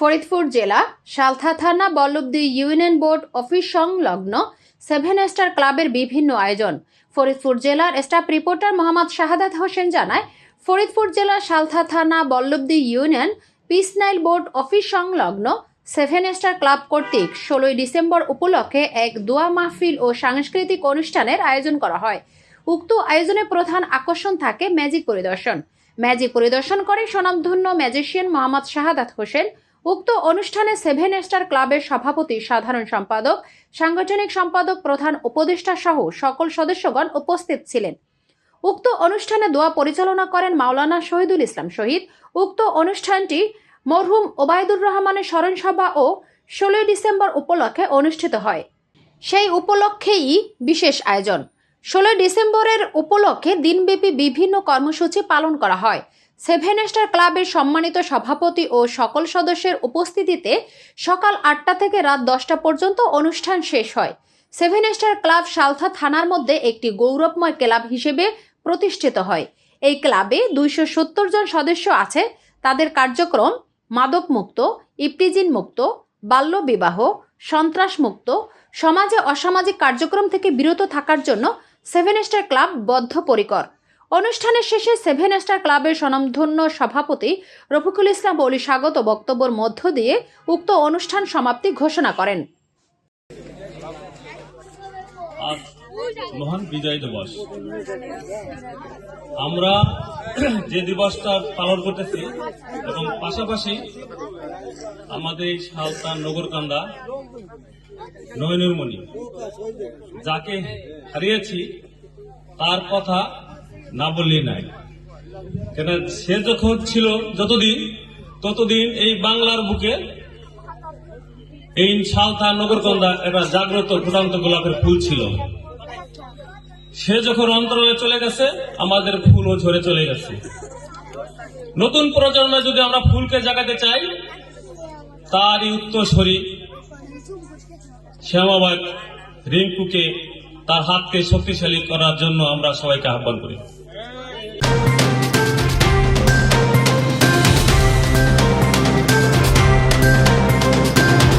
ফরিদপুর জেলা সালথা থানা Ballabhdi union board office সংলগ্ন সেভেন স্টার ক্লাবের বিভিন্ন আয়োজন। ফরিদপুর জেলার স্টাফ রিপোর্টার মোহাম্মদ শাহাদাত হোসেন জানায়, ফরিদপুর জেলা সালথা থানা বল্লভদী ইউনিয়ন পিস নাইল বোর্ড অফিস সংলগ্ন সেভেন স্টার ক্লাব কর্তৃক ষোলোই ডিসেম্বর উপলক্ষে এক দোয়া মাহফিল ও সাংস্কৃতিক অনুষ্ঠানের আয়োজন করা হয়। উক্ত আয়োজনে প্রধান আকর্ষণ থাকে ম্যাজিক পরিদর্শন। ম্যাজিক পরিদর্শন করে স্বনামধন্য ম্যাজিশিয়ান মোহাম্মদ শাহাদাত হোসেন উক্ত অনুষ্ঠানে সেভেন স্টার ক্লাবের সভাপতি সাধারণ সম্পাদক, সাংগঠনিক সম্পাদক, প্রধান উপদেষ্টা সহ সকল সদস্যগণ উপস্থিত ছিলেন। উক্ত অনুষ্ঠানে দোয়া পরিচালনা করেন মাওলানা শহীদুল ইসলাম শহীদ। উক্ত অনুষ্ঠানটি মরহুম ওবায়দুর রহমানের স্মরণসভা ও ষোলোই ডিসেম্বর উপলক্ষে অনুষ্ঠিত হয়। সেই উপলক্ষেই বিশেষ আয়োজন। ষোলোই ডিসেম্বরের উপলক্ষে দিনব্যাপী বিভিন্ন কর্মসূচি পালন করা হয়। সেভেন স্টার ক্লাবের সম্মানিত সভাপতি ও সকল সদস্যের উপস্থিতিতে সকাল আটটা থেকে রাত দশটা পর্যন্ত অনুষ্ঠান শেষ হয়। সেভেন স্টার ক্লাব সালথা থানার মধ্যে একটি গৌরবময় ক্লাব হিসেবে প্রতিষ্ঠিত হয়। এই ক্লাবে দুইশো সত্তর জন সদস্য আছে। তাদের কার্যক্রম মাদক মুক্ত ইপটিজিন মুক্ত, বাল্য বিবাহ, সন্ত্রাস মুক্ত, সমাজে অসামাজিক কার্যক্রম থেকে বিরত থাকার জন্য সেভেন স্টার ক্লাব বদ্ধপরিকর। অনুষ্ঠানের শেষে সেভেন স্টার ক্লাবের স্বনামধন্য সভাপতি রফিকুল ইসলাম বলি স্বাগত বক্তব্যের মধ্য দিয়ে উক্ত অনুষ্ঠান সমাপ্তি ঘোষণা করেন। মহান বিজয় দিবস। আমরা যে দিবসটা পালন করতেছি এবং পাশাপাশি আমাদের সালতান নগরকান্দা, নয়নুরমণি, যাকে হারিয়েছি, তার কথা না বললেই নাই। কেন সে যখন ছিল যতদিন, ততদিন এই বাংলার বুকে এই সালতা নগরকন্দা একটা জাগ্রত ফুটান্ত গোলাপের ফুল ছিল। সে যখন অন্তরে চলে গেছে, আমাদের ফুলও ঝরে চলে গেছে। নতুন প্রজন্মে যদি আমরা ফুলকে জাগাতে চাই, তারই উত্তরসরি শ্যামাবাগ রিঙ্কুকে তার হাতকে শক্তিশালী করার জন্য আমরা সবাইকে আহ্বান করি।